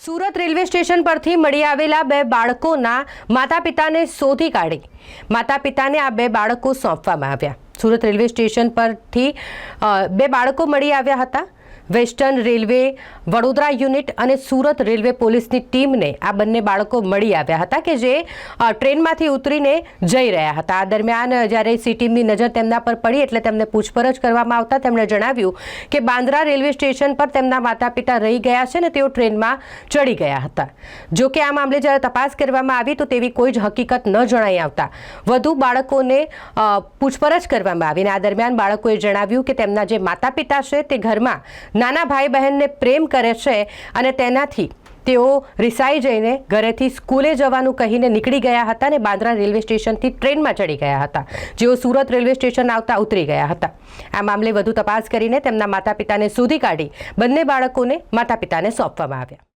Surat railway station પરથી મળી આવેલા બે બાળકોના માતા પિતાને શોધી કાઢી. માતા પિતાને આ બે બાળકો સોંપવામાં આવ્યા. સુરત રેલવે સ્ટેશન પરથી બે બાળકો મળી આવ્યા હતા. વેસ્ટર્ન રેલવે, વડોદરા યુનિટ અને સુરત રેલવે પોલીસની ટીમને આ બંને બાળકો મળી આવ્યા હતા કે જે ટ્રેનમાંથી ઉતરીને જઈ રહ્યા હતા. આ દરમિયાન જ્યારે સી ટીમની નજર તેમના પર પડી એટલે તેમને પૂછપરછ કરવામાં આવતા તેમણે જણાવ્યું કે બાંદ્રા રેલવે સ્ટેશન પર તેમના માતા પિતા રહી ગયા છે ને તેઓ ટ્રેનમાં ચડી ગયા હતા. જો કે આ મામલે જ્યારે તપાસ કરવામાં આવી તો તેવી કોઈ જ હકીકત ન જણાઈ આવતા. વધુ બાળકોને પૂછપરછ કરવામાં આવી આ દરમિયાન બાળકોએ જણાવ્યું કે તેમના જે માતા પિતા છે તે ઘરમાં નાના ભાઈ બહેનને પ્રેમ કરે છે અને તેનાથી તેઓ રિસાઈ જઈને ઘરેથી સ્કૂલે જવાનું કહીને નીકળી ગયા હતા અને બાંદ્રા રેલવે સ્ટેશનથી ટ્રેનમાં ચડી ગયા હતા. જેઓ સુરત રેલવે સ્ટેશન આવતા ઉતરી ગયા હતા. આ મામલે વધુ તપાસ કરીને તેમના માતા પિતાને શોધી કાઢી બંને બાળકોને માતા પિતાને સોંપવામાં આવ્યા.